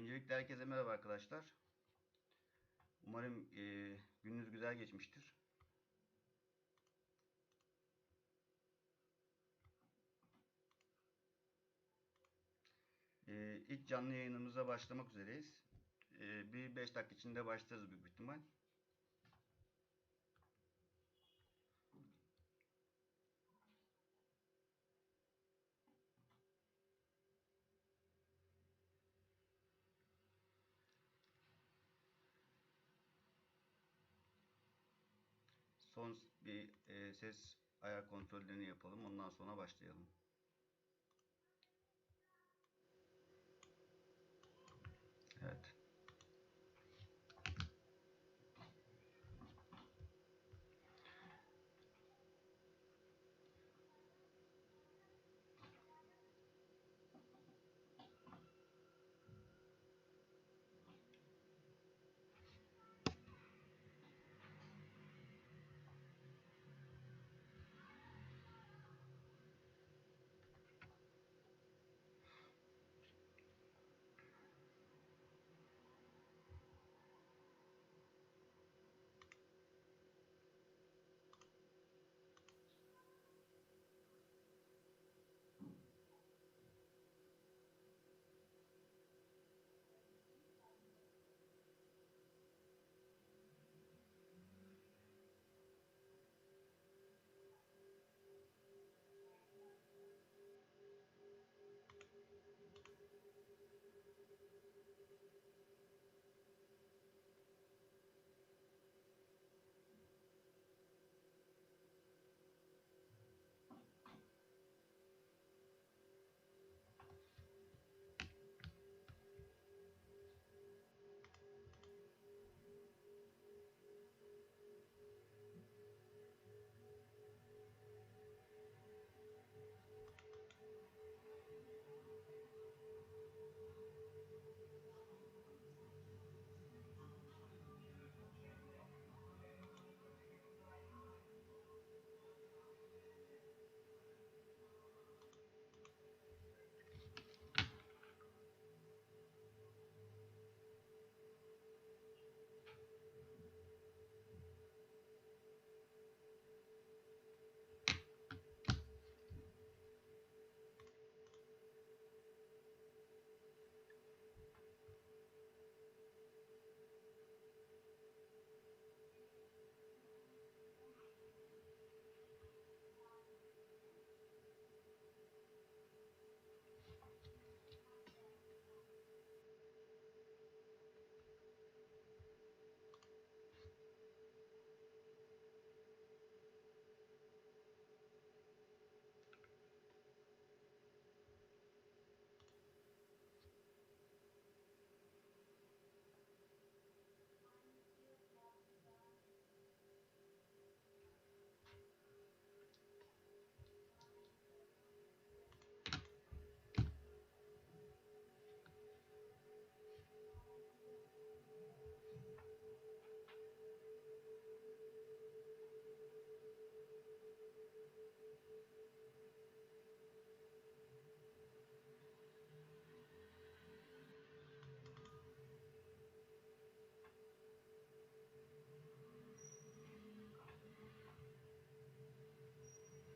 Öncelikle herkese merhaba arkadaşlar. Umarım e, gününüz güzel geçmiştir. E, ilk canlı yayınımıza başlamak üzereyiz. E, bir 5 dakika içinde başlarız büyük ihtimal. Son bir e, ses ayar kontrollerini yapalım. Ondan sonra başlayalım.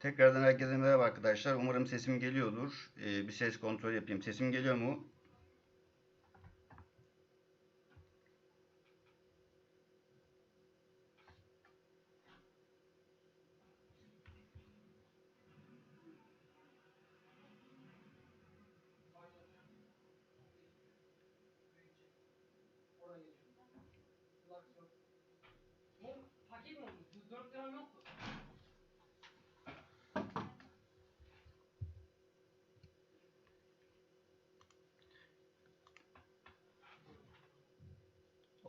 Tekrardan herkese merhaba arkadaşlar. Umarım sesim geliyordur. Ee, bir ses kontrol yapayım. Sesim geliyor mu?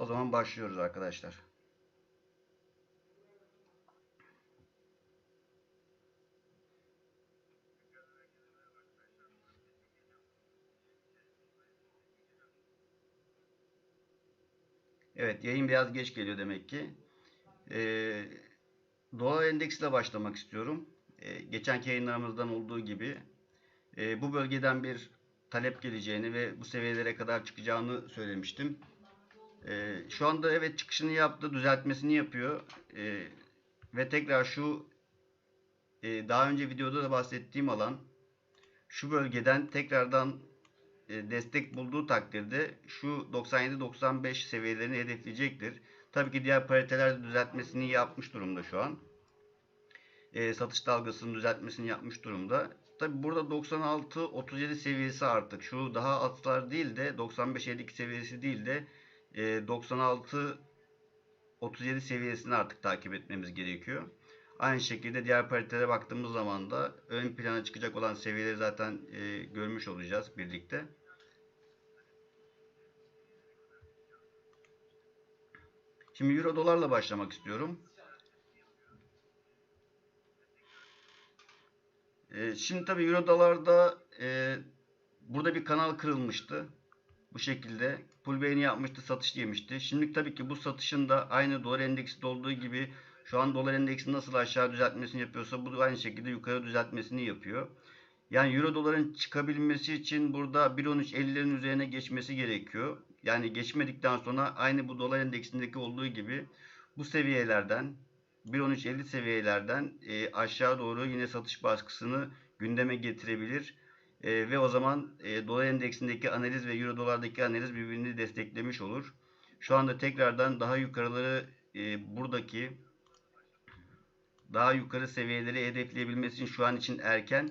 O zaman başlıyoruz arkadaşlar. Evet yayın biraz geç geliyor demek ki. Ee, dolar endeksiyle başlamak istiyorum. Ee, geçenki yayınlarımızdan olduğu gibi e, bu bölgeden bir talep geleceğini ve bu seviyelere kadar çıkacağını söylemiştim. Ee, şu anda evet çıkışını yaptı, düzeltmesini yapıyor. Ee, ve tekrar şu e, daha önce videoda da bahsettiğim alan şu bölgeden tekrardan e, destek bulduğu takdirde şu 97-95 seviyelerini hedefleyecektir. Tabii ki diğer paritelerde düzeltmesini yapmış durumda şu an. E, satış dalgasının düzeltmesini yapmış durumda. Tabii burada 96-37 seviyesi artık. Şu daha altlar değil de 95-52 seviyesi değil de e, 96-37 seviyesini artık takip etmemiz gerekiyor. Aynı şekilde diğer paritelere baktığımız zaman da ön plana çıkacak olan seviyeleri zaten e, görmüş olacağız birlikte. Şimdi euro dolarla başlamak istiyorum. E, şimdi tabii euro dolarda e, burada bir kanal kırılmıştı. Bu şekilde pullback'ini yapmıştı, satış yemişti. Şimdi tabii ki bu satışın da aynı dolar endeksinde olduğu gibi şu an dolar endeksi nasıl aşağı düzeltmesini yapıyorsa bu aynı şekilde yukarı düzeltmesini yapıyor. Yani euro doların çıkabilmesi için burada 1.13.50'lerin üzerine geçmesi gerekiyor. Yani geçmedikten sonra aynı bu dolar endeksindeki olduğu gibi bu seviyelerden 1.13.50 seviyelerden e, aşağı doğru yine satış baskısını gündeme getirebilir. E, ve o zaman e, dolar endeksindeki analiz ve euro dolardaki analiz birbirini desteklemiş olur. Şu anda tekrardan daha yukarıları e, buradaki daha yukarı seviyeleri hedefleyebilmesi için şu an için erken.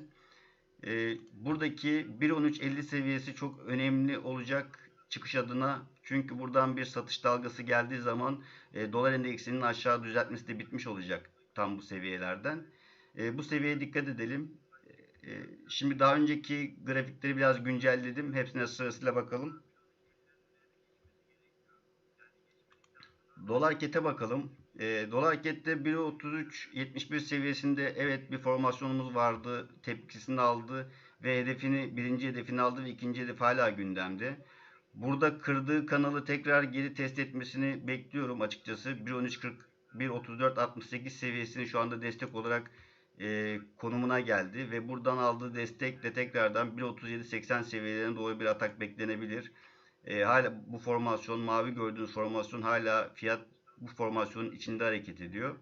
E, buradaki 1.13.50 seviyesi çok önemli olacak çıkış adına. Çünkü buradan bir satış dalgası geldiği zaman e, dolar endeksinin aşağı düzeltmesi de bitmiş olacak tam bu seviyelerden. E, bu seviyeye dikkat edelim. E, şimdi daha önceki grafikleri biraz güncelledim. Hepsine sırasıyla bakalım. Dolar kete bakalım. E, dolar kette 1.33.71 seviyesinde evet bir formasyonumuz vardı. Tepkisini aldı ve hedefini birinci hedefini aldı ve ikinci hedef hala gündemde. Burada kırdığı kanalı tekrar geri test etmesini bekliyorum açıkçası. 1.13.40 1.34.68 seviyesini şu anda destek olarak e, konumuna geldi ve buradan aldığı destekle tekrardan 1.37.80 seviyelerine doğru bir atak beklenebilir. E, hala bu formasyon mavi gördüğünüz formasyon hala fiyat bu formasyonun içinde hareket ediyor.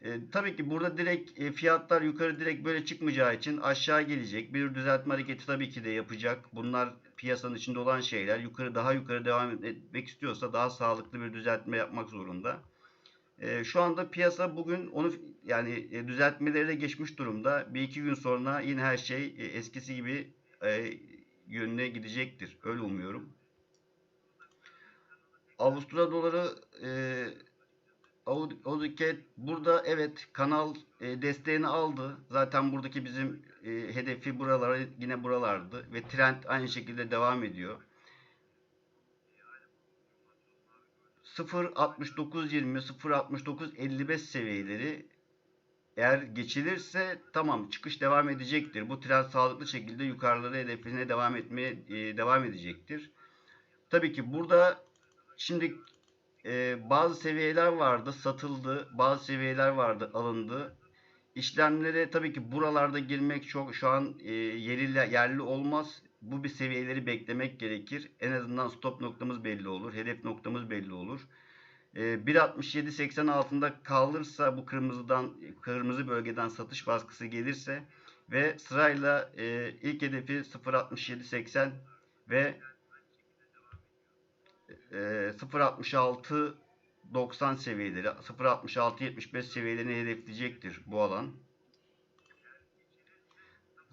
E, tabii ki burada direkt e, fiyatlar yukarı direkt böyle çıkmayacağı için aşağı gelecek. Bir düzeltme hareketi tabii ki de yapacak. Bunlar piyasanın içinde olan şeyler. Yukarı daha yukarı devam etmek istiyorsa daha sağlıklı bir düzeltme yapmak zorunda. E, şu anda piyasa bugün onu yani e, düzeltmeleri de geçmiş durumda. Bir iki gün sonra yine her şey e, eskisi gibi e, yönüne gidecektir. Öyle umuyorum. Avusturya doları e, Audiket burada evet kanal e, desteğini aldı. Zaten buradaki bizim hedefi buralara yine buralardı ve trend aynı şekilde devam ediyor. 0.69.20 0.69.55 seviyeleri eğer geçilirse tamam çıkış devam edecektir. Bu trend sağlıklı şekilde yukarılara hedefine devam etmeye e, devam edecektir. Tabii ki burada şimdi e, bazı seviyeler vardı satıldı, bazı seviyeler vardı alındı. İşlemlere tabii ki buralarda girmek çok şu an e, yerli, yerli olmaz. Bu bir seviyeleri beklemek gerekir. En azından stop noktamız belli olur, hedef noktamız belli olur. E, 1.67.80 altında kalırsa bu kırmızıdan kırmızı bölgeden satış baskısı gelirse ve sırayla e, ilk hedefi 0.67.80 ve 0.66 90 seviyeleri 0.66 75 seviyelerini hedefleyecektir bu alan.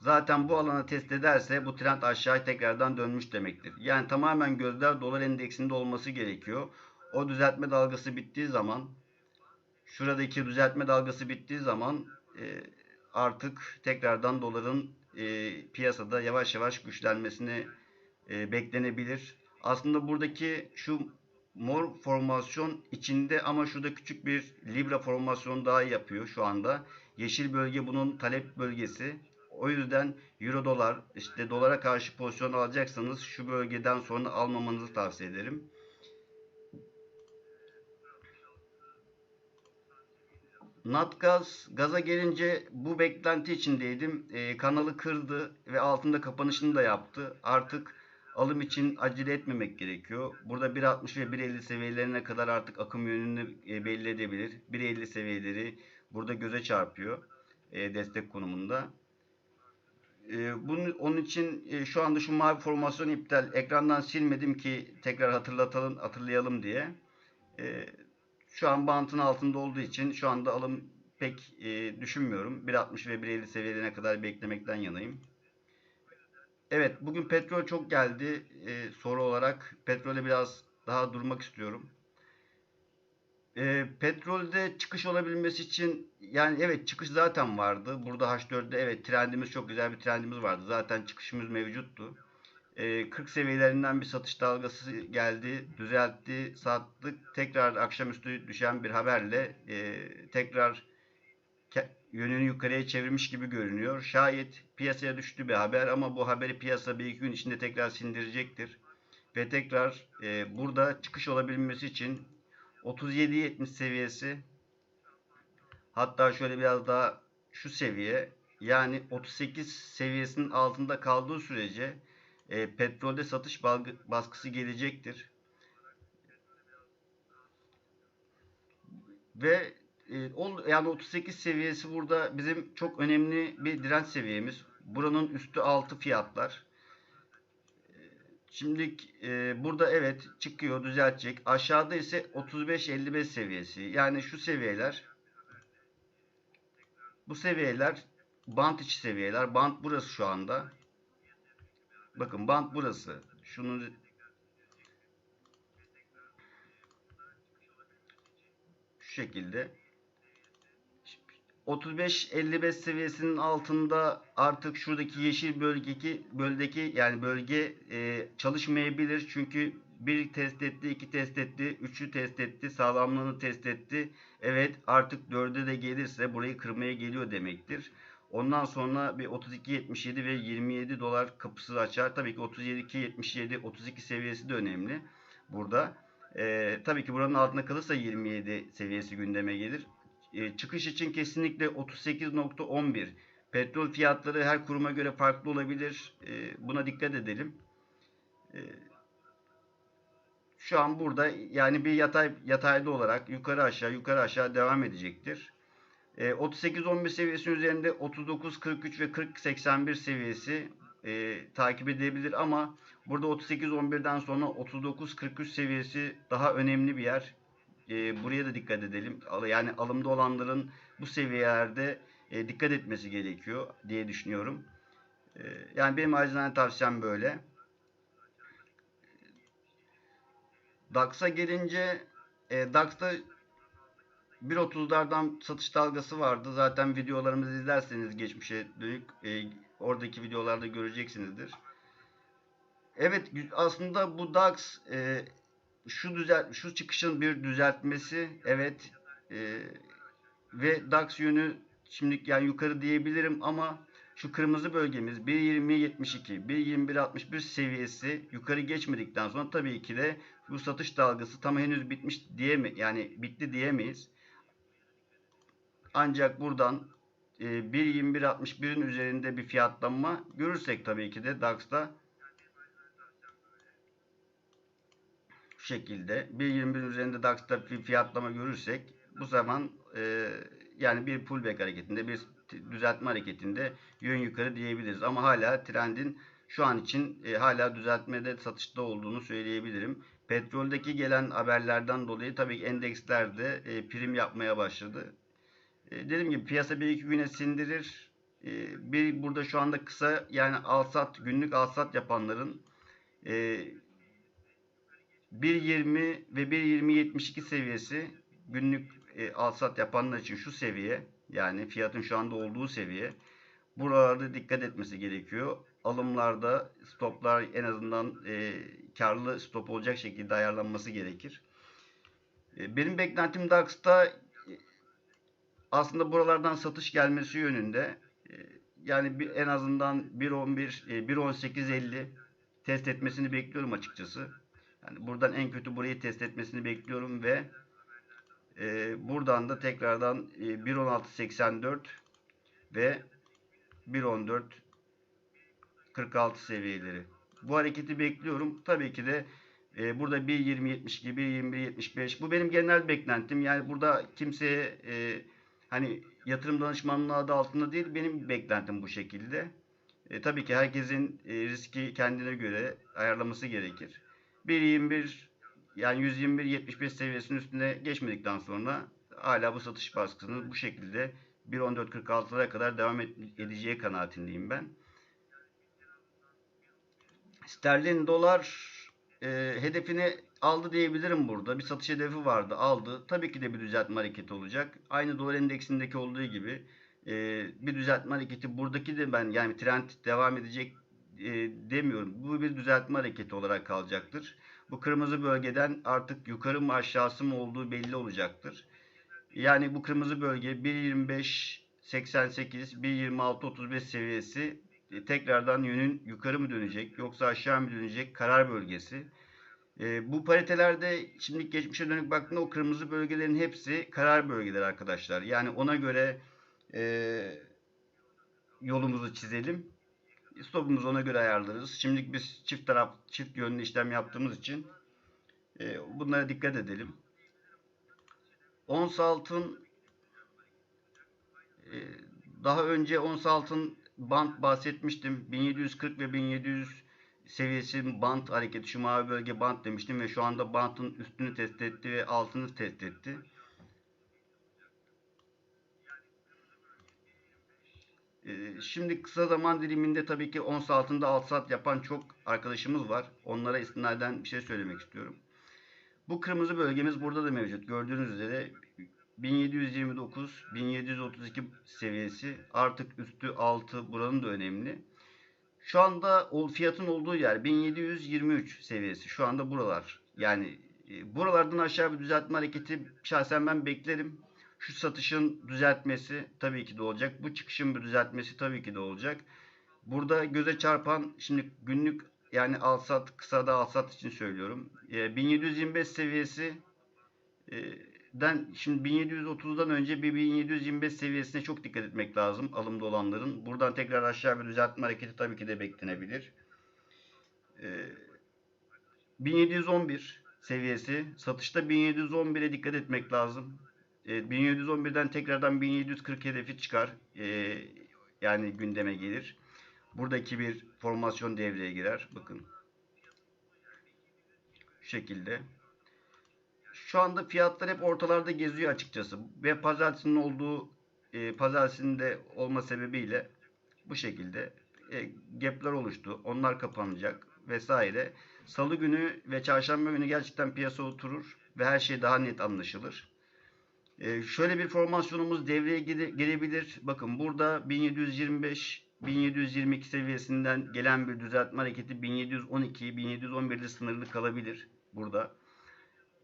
Zaten bu alanı test ederse bu trend aşağı tekrardan dönmüş demektir. Yani tamamen gözler dolar endeksinde olması gerekiyor. O düzeltme dalgası bittiği zaman şuradaki düzeltme dalgası bittiği zaman e, artık tekrardan doların e, piyasada yavaş yavaş güçlenmesini e, beklenebilir. Aslında buradaki şu mor formasyon içinde ama şurada küçük bir Libra formasyonu daha yapıyor şu anda. Yeşil bölge bunun talep bölgesi. O yüzden euro dolar işte dolara karşı pozisyon alacaksanız şu bölgeden sonra almamanızı tavsiye ederim. Natgaz gaza gelince bu beklenti içindeydim. Ee, kanalı kırdı ve altında kapanışını da yaptı. Artık alım için acele etmemek gerekiyor. Burada 1.60 ve 1.50 seviyelerine kadar artık akım yönünü e, belli edebilir. 1.50 seviyeleri burada göze çarpıyor e, destek konumunda. E, bunun onun için e, şu anda şu mavi formasyon iptal ekrandan silmedim ki tekrar hatırlatalım hatırlayalım diye. E, şu an bantın altında olduğu için şu anda alım pek e, düşünmüyorum. 1.60 ve 1.50 seviyelerine kadar beklemekten yanayım. Evet, bugün petrol çok geldi e, soru olarak. Petrole biraz daha durmak istiyorum. E, petrolde çıkış olabilmesi için yani evet çıkış zaten vardı. Burada H4'de evet trendimiz çok güzel bir trendimiz vardı. Zaten çıkışımız mevcuttu. E, 40 seviyelerinden bir satış dalgası geldi, düzeltti, sattık. Tekrar akşamüstü düşen bir haberle e, tekrar yönünü yukarıya çevirmiş gibi görünüyor. Şayet piyasaya düştü bir haber ama bu haberi piyasa bir iki gün içinde tekrar sindirecektir. Ve tekrar e, burada çıkış olabilmesi için 37.70 seviyesi hatta şöyle biraz daha şu seviye yani 38 seviyesinin altında kaldığı sürece e, petrolde satış baskısı gelecektir. Ve e, ol- yani 38 seviyesi burada bizim çok önemli bir direnç seviyemiz. Buranın üstü altı fiyatlar. Şimdi e, burada evet çıkıyor düzeltecek. Aşağıda ise 35-55 seviyesi. Yani şu seviyeler bu seviyeler bant içi seviyeler. Bant burası şu anda. Bakın bant burası. Şunun şu şekilde 35-55 seviyesinin altında artık şuradaki yeşil bölgeki böldeki yani bölge e, çalışmayabilir. Çünkü bir test etti, iki test etti, üçü test etti, sağlamlığını test etti. Evet artık dörde de gelirse burayı kırmaya geliyor demektir. Ondan sonra bir 32.77 ve 27 dolar kapısı açar. Tabii ki 32.77, 32 seviyesi de önemli burada. Ee, tabii ki buranın altında kalırsa 27 seviyesi gündeme gelir. Ee, çıkış için kesinlikle 38.11. Petrol fiyatları her kuruma göre farklı olabilir. Ee, buna dikkat edelim. Ee, şu an burada yani bir yatay yatayda olarak yukarı aşağı yukarı aşağı devam edecektir. E, 38-11 seviyesinin üzerinde 39-43 ve 40-81 seviyesi e, takip edebilir ama burada 38-11'den sonra 39-43 seviyesi daha önemli bir yer. E, buraya da dikkat edelim. Yani alımda olanların bu seviyelerde e, dikkat etmesi gerekiyor diye düşünüyorum. E, yani benim acizane tavsiyem böyle. DAX'a gelince e, DAX'ta 1.30'lardan satış dalgası vardı. Zaten videolarımızı izlerseniz geçmişe dönük e, oradaki videolarda göreceksinizdir. Evet aslında bu DAX e, şu düzel şu çıkışın bir düzeltmesi evet e, ve DAX yönü şimdi yani yukarı diyebilirim ama şu kırmızı bölgemiz 1.20.72 1.21.61 seviyesi yukarı geçmedikten sonra tabii ki de bu satış dalgası tam henüz bitmiş diyeme yani bitti diyemeyiz. Ancak buradan e, 1.21.61'in üzerinde bir fiyatlanma görürsek tabii ki de DAX'ta şu şekilde 1.21 üzerinde DAX'ta bir fiyatlama görürsek bu zaman e, yani bir pullback hareketinde bir düzeltme hareketinde yön yukarı diyebiliriz. Ama hala trendin şu an için e, hala düzeltmede satışta olduğunu söyleyebilirim. Petroldeki gelen haberlerden dolayı tabii ki endeksler de e, prim yapmaya başladı. E, dediğim gibi piyasa bir iki güne sindirir. E, bir burada şu anda kısa yani alsat günlük alsat yapanların e, 1.20 ve 1.20.72 seviyesi günlük e, alsat yapanlar için şu seviye yani fiyatın şu anda olduğu seviye buralarda dikkat etmesi gerekiyor. Alımlarda stoplar en azından e, karlı stop olacak şekilde ayarlanması gerekir. E, benim beklentim DAX'ta e, aslında buralardan satış gelmesi yönünde. E, yani bir, en azından 1.11, e, 1.18.50 test etmesini bekliyorum açıkçası. Yani buradan en kötü burayı test etmesini bekliyorum ve e, buradan da tekrardan e, 1.16.84 ve 1.14 46 seviyeleri. Bu hareketi bekliyorum. Tabii ki de e, burada 1.20.72, 1.21.75 bu benim genel beklentim. Yani burada kimseye e, hani yatırım danışmanlığı adı altında değil benim beklentim bu şekilde. E, tabii ki herkesin e, riski kendine göre ayarlaması gerekir. 1.21 yani 121.75 seviyesinin üstüne geçmedikten sonra hala bu satış baskısının bu şekilde 1.14.46'lara kadar devam edeceği kanaatindeyim ben. Sterlin dolar e, hedefini aldı diyebilirim burada. Bir satış hedefi vardı aldı. Tabii ki de bir düzeltme hareketi olacak. Aynı dolar endeksindeki olduğu gibi e, bir düzeltme hareketi buradaki de ben yani trend devam edecek e, demiyorum. Bu bir düzeltme hareketi olarak kalacaktır. Bu kırmızı bölgeden artık yukarı mı aşağısı mı olduğu belli olacaktır. Yani bu kırmızı bölge 1.25 88 1.26 35 seviyesi e, tekrardan yönün yukarı mı dönecek yoksa aşağı mı dönecek karar bölgesi. E, bu paritelerde şimdi geçmişe dönük baktığında o kırmızı bölgelerin hepsi karar bölgeleri arkadaşlar. Yani ona göre e, yolumuzu çizelim. Stopumuzu ona göre ayarlarız. Şimdilik biz çift taraf, çift yönlü işlem yaptığımız için e, bunlara dikkat edelim. Ons altın e, daha önce ons altın band bahsetmiştim. 1740 ve 1700 seviyesi band hareketi şu mavi bölge band demiştim ve şu anda bandın üstünü test etti ve altını test etti. Şimdi kısa zaman diliminde tabii ki ons altında alt sat yapan çok arkadaşımız var. Onlara istinaden bir şey söylemek istiyorum. Bu kırmızı bölgemiz burada da mevcut. Gördüğünüz üzere 1729 1732 seviyesi artık üstü altı buranın da önemli. Şu anda fiyatın olduğu yer 1723 seviyesi. Şu anda buralar. Yani e, buralardan aşağı bir düzeltme hareketi şahsen ben beklerim. Şu satışın düzeltmesi tabii ki de olacak. Bu çıkışın bir düzeltmesi tabii ki de olacak. Burada göze çarpan şimdi günlük yani alsat kısada alsat için söylüyorum. E, 1725 seviyesi e, den şimdi 1730'dan önce bir 1725 seviyesine çok dikkat etmek lazım alımda olanların. Buradan tekrar aşağı bir düzeltme hareketi tabii ki de beklenebilir. Ee, 1711 seviyesi. Satışta 1711'e dikkat etmek lazım. Ee, 1711'den tekrardan 1740 hedefi çıkar. Ee, yani gündeme gelir. Buradaki bir formasyon devreye girer. Bakın. Şu şekilde. Şu anda fiyatlar hep ortalarda geziyor açıkçası. Ve pazartesinin olduğu e, pazartesinde olma sebebiyle bu şekilde e, oluştu. Onlar kapanacak vesaire. Salı günü ve çarşamba günü gerçekten piyasa oturur ve her şey daha net anlaşılır. E, şöyle bir formasyonumuz devreye girebilir. Bakın burada 1725 1722 seviyesinden gelen bir düzeltme hareketi 1712 1711'de sınırlı kalabilir burada.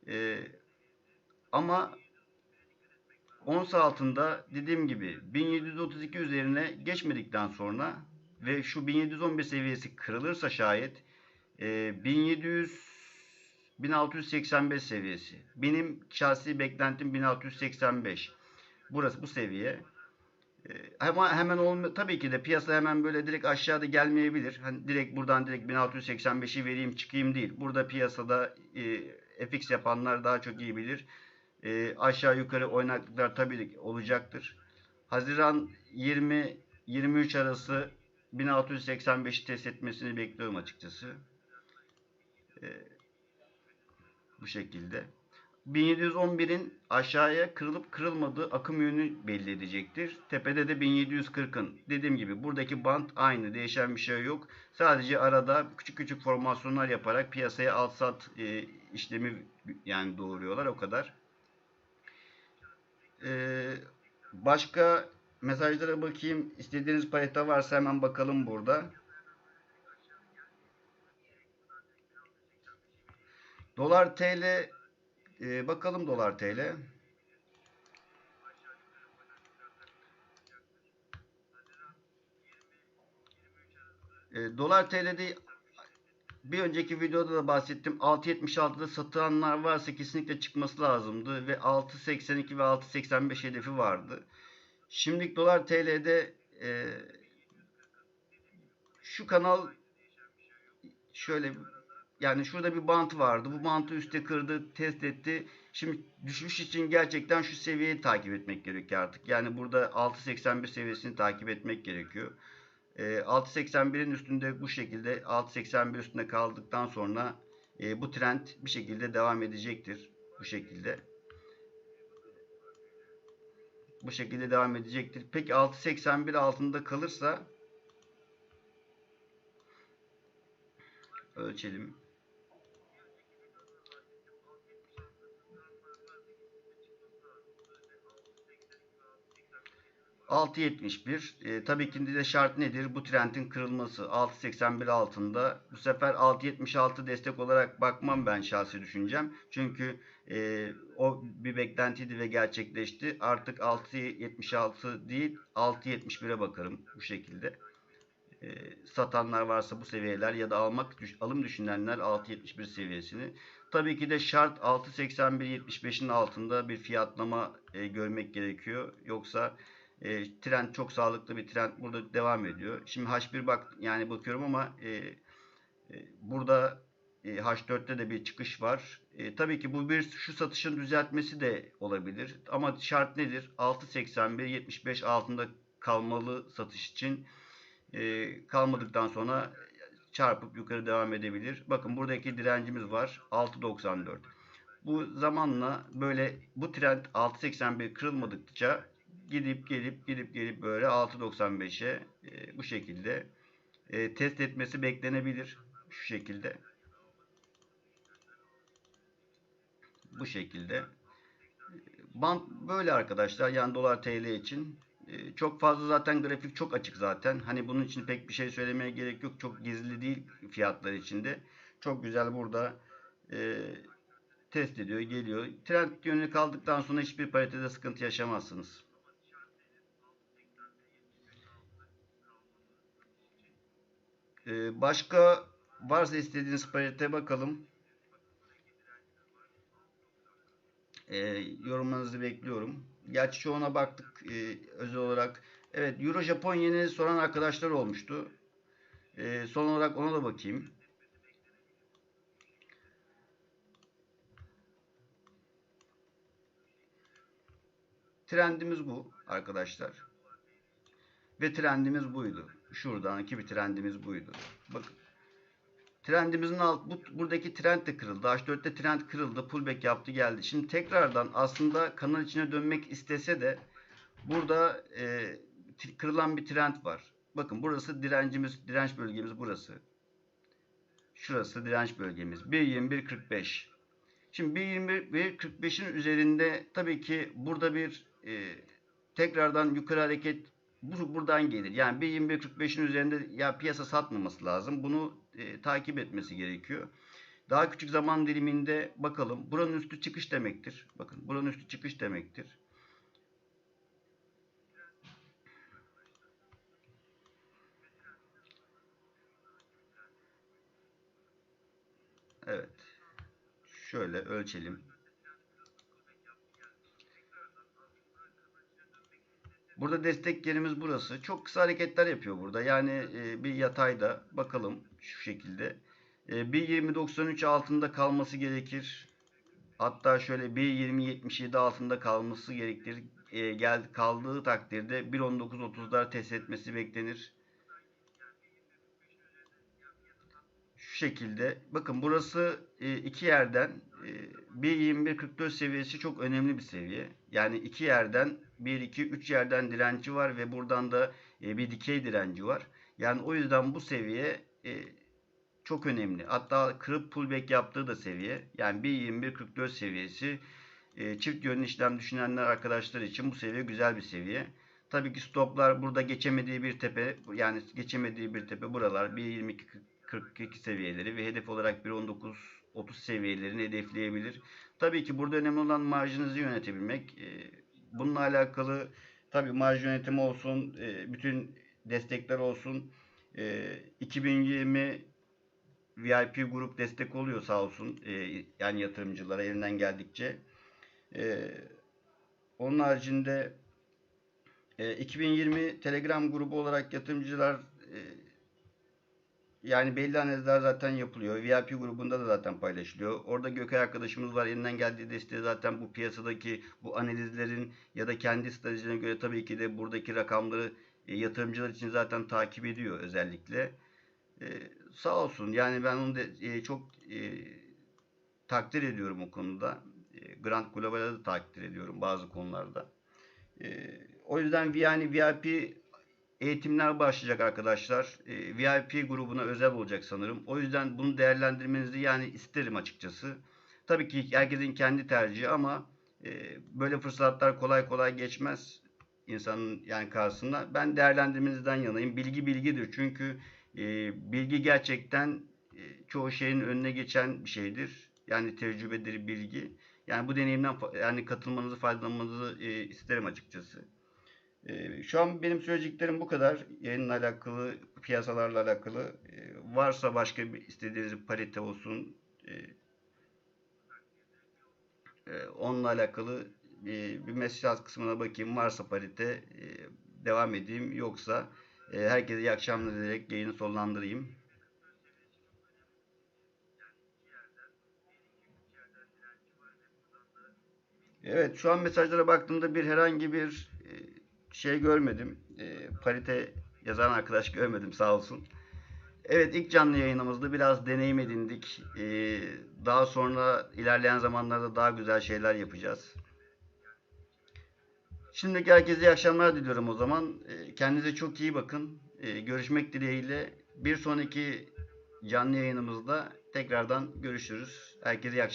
Ee, ama ons altında dediğim gibi 1732 üzerine geçmedikten sonra ve şu 1715 seviyesi kırılırsa şayet e, 1700 1685 seviyesi. Benim şahsi beklentim 1685. Burası bu seviye. Ama hemen olmuyor. Tabii ki de piyasa hemen böyle direkt aşağıda gelmeyebilir. Hani direkt buradan direkt 1685'i vereyim çıkayım değil. Burada piyasada e, FX yapanlar daha çok iyi bilir. E, aşağı yukarı oynaklıklar tabii olacaktır. Haziran 20 23 arası 1685'i test etmesini bekliyorum açıkçası. E, bu şekilde. 1711'in aşağıya kırılıp kırılmadığı akım yönü belli edecektir. Tepede de 1740'ın. Dediğim gibi buradaki band aynı. Değişen bir şey yok. Sadece arada küçük küçük formasyonlar yaparak piyasaya alt sat e, işlemi yani doğuruyorlar. O kadar. E, başka mesajlara bakayım. İstediğiniz parite varsa hemen bakalım burada. Dolar TL Ee, bakalım dolar TL. Ee, dolar TL'de bir önceki videoda da bahsettim. 6.76'da satılanlar varsa kesinlikle çıkması lazımdı ve 6.82 ve 6.85 hedefi vardı. Şimdilik dolar TL'de e, şu kanal şöyle yani şurada bir bant vardı. Bu bantı üste kırdı, test etti. Şimdi düşüş için gerçekten şu seviyeyi takip etmek gerekiyor artık. Yani burada 6.81 seviyesini takip etmek gerekiyor. E, 6.81'in üstünde bu şekilde 6.81 üstünde kaldıktan sonra e, bu trend bir şekilde devam edecektir. Bu şekilde. Bu şekilde devam edecektir. Peki 6.81 altında kalırsa ölçelim. 6.71 e, tabii ki de şart nedir? Bu trendin kırılması 6.81 altında. Bu sefer 6.76 destek olarak bakmam ben şahsi düşüncem. Çünkü e, o bir beklentiydi ve gerçekleşti. Artık 6.76 değil 6.71'e bakarım bu şekilde. E, satanlar varsa bu seviyeler ya da almak alım düşünenler 6.71 seviyesini. Tabii ki de şart 6.81-75'in altında bir fiyatlama e, görmek gerekiyor. Yoksa e, trend çok sağlıklı bir trend burada devam ediyor. Şimdi H1 bak yani bakıyorum ama e, e, burada e, H4'te de bir çıkış var. E, tabii ki bu bir şu satışın düzeltmesi de olabilir. Ama şart nedir? 6.81-75 altında kalmalı satış için. E, kalmadıktan sonra çarpıp yukarı devam edebilir. Bakın buradaki direncimiz var. 6.94. Bu zamanla böyle bu trend 6.81 kırılmadıkça gidip gelip gidip gelip böyle 6.95'e e, bu şekilde e, test etmesi beklenebilir. Şu şekilde. Bu şekilde. Bant böyle arkadaşlar. Yani dolar TL için. E, çok fazla zaten grafik çok açık zaten. Hani bunun için pek bir şey söylemeye gerek yok. Çok gizli değil fiyatlar içinde. Çok güzel burada e, test ediyor, geliyor. Trend yönü kaldıktan sonra hiçbir paritede sıkıntı yaşamazsınız. Ee, başka varsa istediğiniz parite bakalım. Ee, yorumlarınızı bekliyorum. Gerçi çoğuna baktık e, özel olarak. Evet Euro Japon yeni soran arkadaşlar olmuştu. E, son olarak ona da bakayım. Trendimiz bu arkadaşlar. Ve trendimiz buydu. Şuradan iki bir trendimiz buydu. Bakın. Trendimizin alt, bu, buradaki trend de kırıldı. H4'te trend kırıldı. Pullback yaptı geldi. Şimdi tekrardan aslında kanal içine dönmek istese de burada e, kırılan bir trend var. Bakın burası direncimiz, direnç bölgemiz burası. Şurası direnç bölgemiz. 1.21.45. Şimdi 1.21.45'in üzerinde tabii ki burada bir e, tekrardan yukarı hareket bu buradan gelir. Yani 1.21.45'in üzerinde ya piyasa satmaması lazım. Bunu e, takip etmesi gerekiyor. Daha küçük zaman diliminde bakalım. Buranın üstü çıkış demektir. Bakın buranın üstü çıkış demektir. Evet. Şöyle ölçelim. Burada destek yerimiz burası. Çok kısa hareketler yapıyor burada. Yani e, bir yatayda bakalım şu şekilde. E, 1.20.93 altında kalması gerekir. Hatta şöyle 1.20.77 altında kalması gerektir. E, gel kaldığı takdirde 1.19.30'lar test etmesi beklenir. Şu şekilde. Bakın burası e, iki yerden 1.21.44 seviyesi çok önemli bir seviye. Yani iki yerden 1, 2, 3 yerden direnci var ve buradan da e, bir dikey direnci var. Yani o yüzden bu seviye e, çok önemli. Hatta kırıp pullback yaptığı da seviye. Yani 1.21.44 seviyesi e, çift yönlü işlem düşünenler arkadaşlar için bu seviye güzel bir seviye. Tabii ki stoplar burada geçemediği bir tepe yani geçemediği bir tepe buralar 1.22.42 seviyeleri ve hedef olarak 1.19 30 seviyelerini hedefleyebilir. Tabii ki burada önemli olan marjınızı yönetebilmek. E, bununla alakalı tabii marj yönetimi olsun, e, bütün destekler olsun. E, 2020 VIP grup destek oluyor sağ olsun. E, yani yatırımcılara elinden geldikçe. E, onun haricinde e, 2020 Telegram grubu olarak yatırımcılar e, yani belli analizler zaten yapılıyor. VIP grubunda da zaten paylaşılıyor. Orada Gökay arkadaşımız var. Elinden geldiği desteği zaten bu piyasadaki bu analizlerin ya da kendi stratejilerine göre tabii ki de buradaki rakamları e, yatırımcılar için zaten takip ediyor özellikle. E, sağ olsun. Yani ben onu da e, çok e, takdir ediyorum o konuda. E, Grant Global'ı da takdir ediyorum bazı konularda. E, o yüzden yani VIP eğitimler başlayacak arkadaşlar. E, VIP grubuna özel olacak sanırım. O yüzden bunu değerlendirmenizi yani isterim açıkçası. Tabii ki herkesin kendi tercihi ama e, böyle fırsatlar kolay kolay geçmez insanın yani karşısında. Ben değerlendirmenizden yanayım. Bilgi bilgidir çünkü e, bilgi gerçekten e, çoğu şeyin önüne geçen bir şeydir. Yani tecrübedir bilgi. Yani bu deneyimden yani katılmanızı, faydalanmanızı e, isterim açıkçası. E, şu an benim söyleyeceklerim bu kadar. Yayınla alakalı, piyasalarla alakalı. E, varsa başka bir istediğiniz bir parite olsun, e, e, onunla alakalı bir mesaj yaz kısmına bakayım. Varsa parite e, devam edeyim. Yoksa herkese iyi akşamlar diyerek yayını sonlandırayım. Evet, şu an mesajlara baktığımda bir herhangi bir şey görmedim. E, parite yazan arkadaş görmedim sağ olsun. Evet, ilk canlı yayınımızda biraz deneyim edindik. E, daha sonra ilerleyen zamanlarda daha güzel şeyler yapacağız. Şimdiki herkese iyi akşamlar diliyorum o zaman. E, kendinize çok iyi bakın. E, görüşmek dileğiyle bir sonraki canlı yayınımızda tekrardan görüşürüz. Herkese iyi akşamlar.